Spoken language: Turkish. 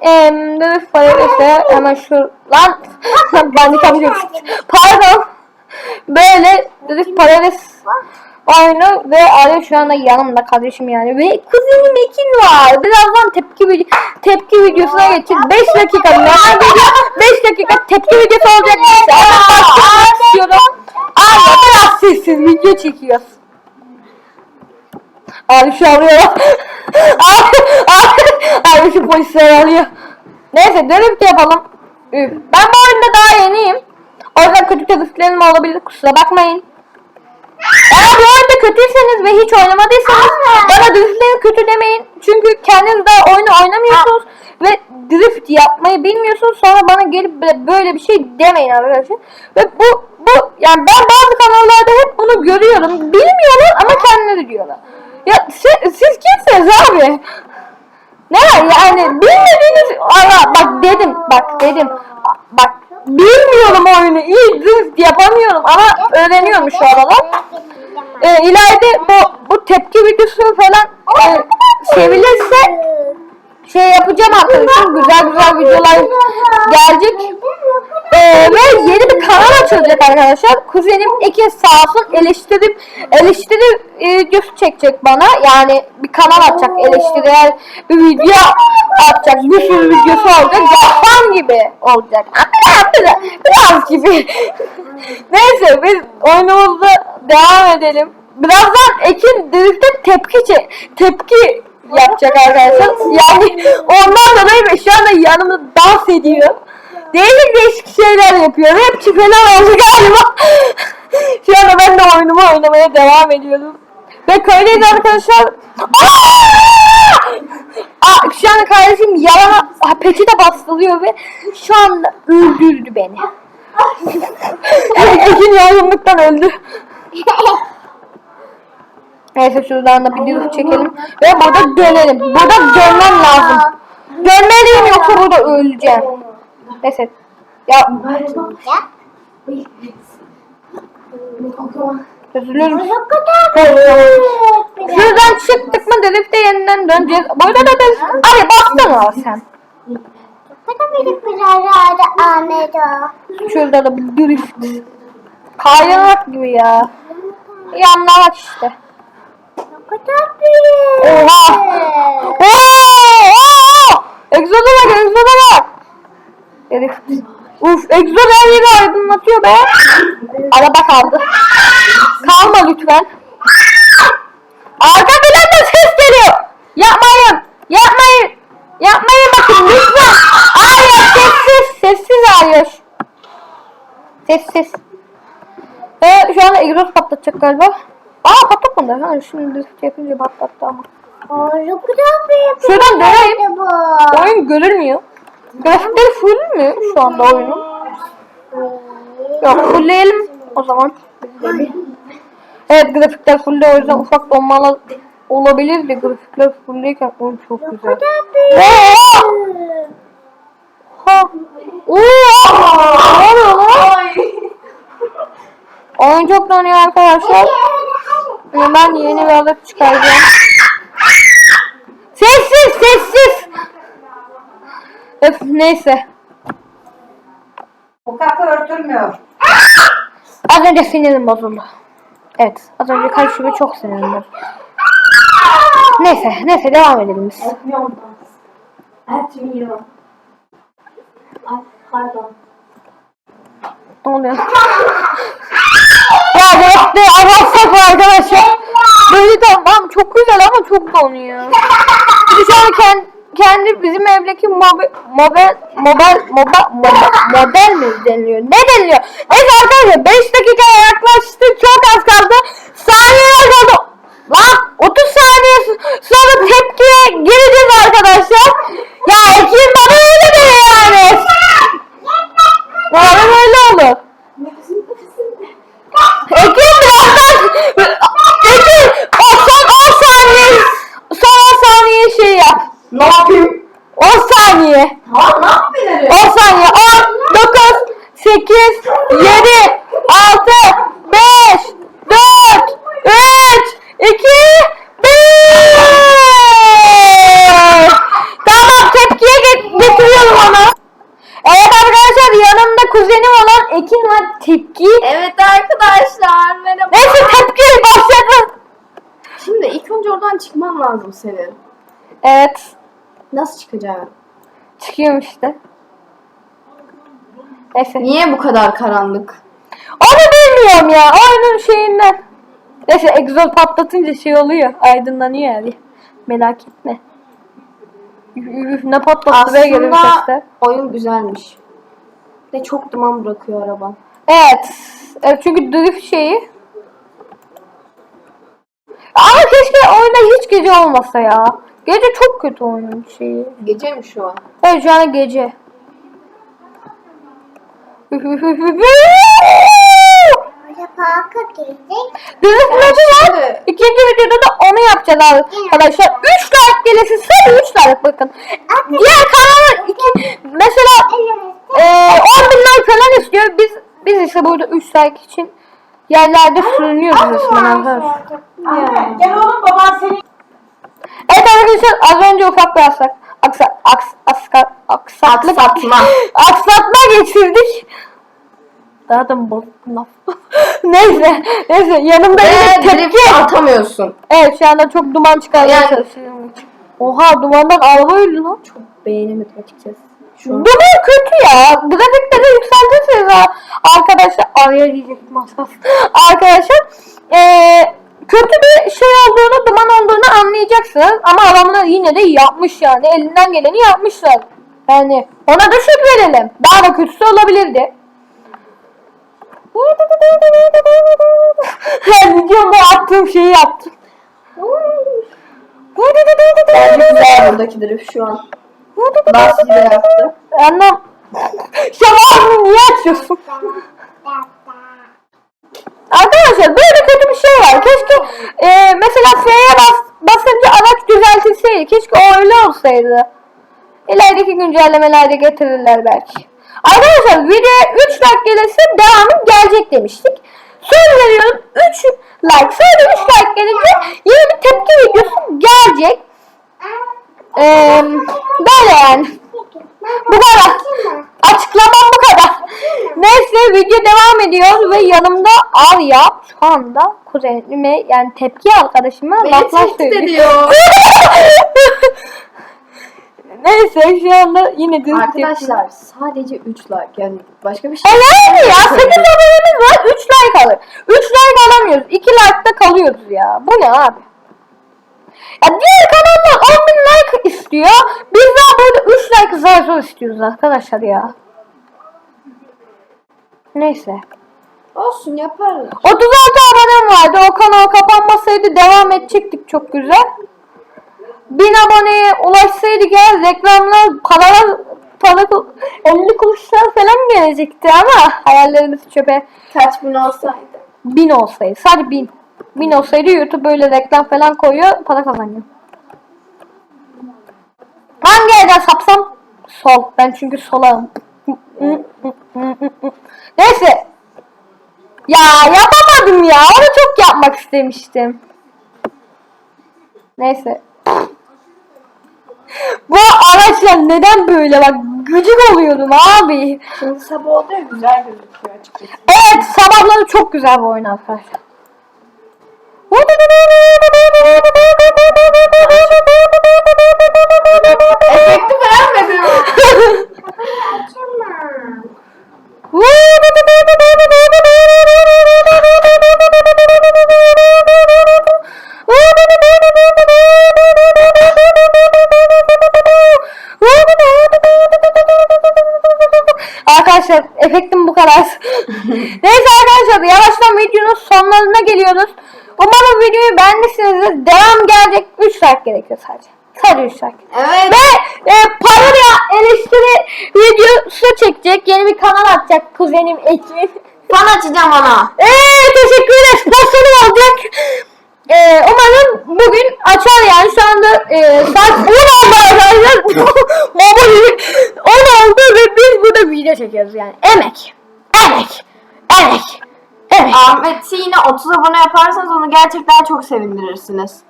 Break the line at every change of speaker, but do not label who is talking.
em, Dürüst Paradise hemen şu lan de kapıyorum. Pardon. Böyle Dürüst Paradise oyunu ve Ali şu anda yanımda kardeşim yani ve kuzenim Ekin var. Birazdan tepki video tepki videosuna geçeceğiz. 5 dakika normal video 5 dakika tepki videosu olacak. Neyse hemen başlamak istiyorum. Abi biraz sessiz video çekiyoruz. Abi şu arıyor. abi, abi, abi şu polisler arıyor. Neyse dönüp de yapalım. Üf. Ben bu oyunda daha yeniyim. O yüzden kötü tepkilerim olabilir. Kusura bakmayın. Eğer bir oyunda kötüyseniz ve hiç oynamadıysanız bana driftlerin kötü demeyin. Çünkü kendiniz daha oyunu oynamıyorsunuz ve drift yapmayı bilmiyorsunuz. Sonra bana gelip böyle bir şey demeyin arkadaşlar. Ve bu bu yani ben bazı kanallarda hep bunu görüyorum. Bilmiyorlar ama kendileri diyorlar. Ya siz, siz kimsiniz abi? Ne yani bilmediğiniz ara bak dedim bak dedim bak bilmiyorum oyunu iyi drift yapamıyorum ama öğreniyorum şu aralar. Ee, ileride bu bu tepki videosu falan e, sevilirse şey yapacağım arkadaşlar güzel güzel videolar gelecek. Ee, ve yeni bir kanal açılacak arkadaşlar. Kuzenim Eke sağ olsun eleştirip eleştiri e, videosu çekecek bana. Yani bir kanal açacak eleştirel bir video atacak. Bir sürü videosu olacak. Yapan gibi olacak. Biraz, biraz, biraz gibi. Neyse biz oyunumuzda devam edelim. Birazdan Ekin drift'te tepki tepki yapacak arkadaşlar. Yani ondan dolayı şu anda yanımda dans ediyor. Değişik değişik şeyler yapıyor. Hep falan oldu galiba. şu anda ben de oyunumu oynamaya devam ediyorum. Ve köydeyiz arkadaşlar. Şu anda kardeşim yalana peçete bastırıyor ve şu anda öldürdü beni. Ekin yorgunluktan öldü. Neyse şuradan da bir düz çekelim. Ve burada dönelim. Burada dönmem lazım. Dönmeliyim yoksa burada öleceğim. Neyse. Ya üzülürüm. Şuradan çıktık de yeniden döneceğiz. Burada da dön. Abi bastın sen. Şurada da bir drift. Kaynak gibi ya. Yanlamak işte. Oha! Oo! Oo! Egzoda bak, egzoda bak. Herif. Uf, egzoda her yeri aydınlatıyor be. Araba kaldı. Kalma lütfen. Arka planda ses geliyor. Yapmayın. Yapmayın. Yapmayın bakın lütfen. Hayır sessiz. Sessiz hayır. Sessiz. Ve şu an egzoz patlatacak galiba. Aa patlatmadı. Ha, şimdi drift yapınca patlattı ama. Şuradan döneyim. Oyun görülmüyor. Grafikleri full mü şu anda oyunun? Yok fullleyelim o zaman. Evet grafikler full o yüzden ufak donmalar olabilirdi. Grafikler fullleyken oyun çok güzel. Ha! Oyun çok donuyor arkadaşlar. Ben yeni bir adet çıkaracağım. Sessiz sessiz. Öf neyse.
Bu kapı örtülmüyor.
Az önce sinirim bozuldu. Evet az önce karşıma çok sinirim bozuldu. Neyse neyse devam edelim biz.
Etmiyor ondan. Etmiyor. Ay pardon.
Ne oluyor? ya anlatsak arkadaşlar. Böyle tamam çok güzel ama çok donuyor. Biz şu an kendi, kendi bizim evdeki mobil mobil mobil mobil model mi deniliyor? Ne deniliyor? Neyse arkadaşlar 5 dakikaya yaklaştık çok az kaldı. Saniyeler kaldı. Lan 30 saniye sonra tepkiye gireceğiz arkadaşlar. Ya Ekin bana öyle de yani. Bana böyle olur. Ekin birazdan Ekin o son 10 saniye son 10 saniye şey yap.
Ne yapayım?
10 saniye.
Ha ne yapayım?
10 saniye. 10, 9, 8, 7, 6, 5, 4, 3, 2, 1.
de ilk önce oradan lazım senin.
Evet.
Nasıl çıkacaksın?
Çıkıyorum işte. Neyse.
Niye bu kadar karanlık?
Onu bilmiyorum ya. Oyunun şeyinden. Neyse egzoz patlatınca şey oluyor. Aydınlanıyor yani. Merak etme. Üf, ne patlattı be
Aslında
sesler.
oyun güzelmiş. Ve çok duman bırakıyor araban.
Evet. evet. Çünkü drift şeyi. Ama keşke oyunda hiç gece olmasa ya. Gece çok kötü oyunun şeyi.
Gece mi şu an?
Evet şu an gece.
Parka
modu var.
Şimdi-
İkinci videoda da onu yapacağız arkadaşlar. 3 like gelirse sadece 3 like bakın. Diğer kanallar iki, mesela e, 10 bin like falan istiyor. Biz biz ise burada 3 like için yerlerde sürünüyoruz resmen arkadaşlar.
Anne, Gel oğlum baban seni.
Evet arkadaşlar az önce ufak bir aksak, aksa, aks, aska, aksaklık,
Aksatma.
aksatma geçirdik. Daha da bozdum laf? neyse, neyse yanımda yine tepki.
atamıyorsun.
Evet şu anda çok duman çıkarmaya
Yani-
çalışıyorum. Oha dumandan araba öldü lan.
Beğenemedim açıkçası. Şu an.
Duman kötü ya. Grafikleri yükseltirseniz ha- arkadaşlar araya diyecektim az. Arkadaşlar eee kötü bir şey olduğunu, duman olduğunu anlayacaksınız. Ama adamlar yine de yapmış yani. Elinden geleni yapmışlar. Yani ona da şükredelim. Daha da kötüsü olabilirdi. Videomda yaptığım şeyi yaptım.
Bence güzel buradaki drift şu an. Nasıl yaptı.
Anlam. Şamarını niye açıyorsun? Arkadaşlar böyle kötü bir şey var. Keşke e, mesela F'ye bas, basınca araç düzeltilseydi. Keşke o öyle olsaydı. İlerideki güncellemelerde getirirler belki. Arkadaşlar videoya 3 like gelirse devamı gelecek demiştik. Söz veriyorum 3 like sadece 3 like gelince yeni bir tepki videosu gelecek. Eee böyle yani. Bu kadar. Açıklamam bu kadar. Neyse video devam ediyor ve yanımda Arya şu anda kuzenime yani tepki arkadaşıma laflar söylüyor. Neyse şu anda yine dün
Arkadaşlar sadece 3 like yani başka bir şey.
Evet ya 8 abonemiz var 3 like alır. 3 like alamıyoruz. 2 like'da kalıyoruz ya. Bu ne abi? Ya diğer kanallar 10 bin like istiyor. Biz daha böyle 3 like zar zor istiyoruz arkadaşlar ya. Neyse.
Olsun yaparlar.
36 abonem vardı. O kanal kapanmasaydı devam edecektik çok güzel. 1000 aboneye ulaşsaydık ya reklamlar paralar para 50 kuruşlar falan gelecekti ama hayallerimiz çöpe.
Kaç bin olsaydı.
1000 olsaydı. Sadece 1000. 1000 olsaydı YouTube böyle reklam falan koyuyor para kazanıyor. Hangi yerden sapsam? Sol. Ben çünkü solağım. Neyse. Ya yapamadım ya. Onu çok yapmak istemiştim. Neyse. Bu araçlar neden böyle bak gıcık oluyorum abi.
Şimdi sabah oldu ya güzel gözüküyor açıkçası.
Evet sabahları çok güzel bir oyun arkadaşlar. Efektim bu kadar. Neyse arkadaşlar yavaştan videonun sonlarına geliyoruz. Umarım videoyu beğenmişsinizdir. Devam gelecek 3 like gerekiyor sadece. Sadece 3 like.
Evet.
Ve e, parodiya eleştiri videosu çekecek. Yeni bir kanal açacak kuzenim Ekin.
Fan açacağım ona.
Eee teşekkür ederim. Sponsorum olacak. Ee, umarım bugün açar yani şu anda e, saat 10 oldu arkadaşlar. Baba 10 oldu burada video çekiyoruz yani. Emek. Emek. Emek. Emek.
Ahmet'i yine 30 abone yaparsanız onu gerçekten çok sevindirirsiniz.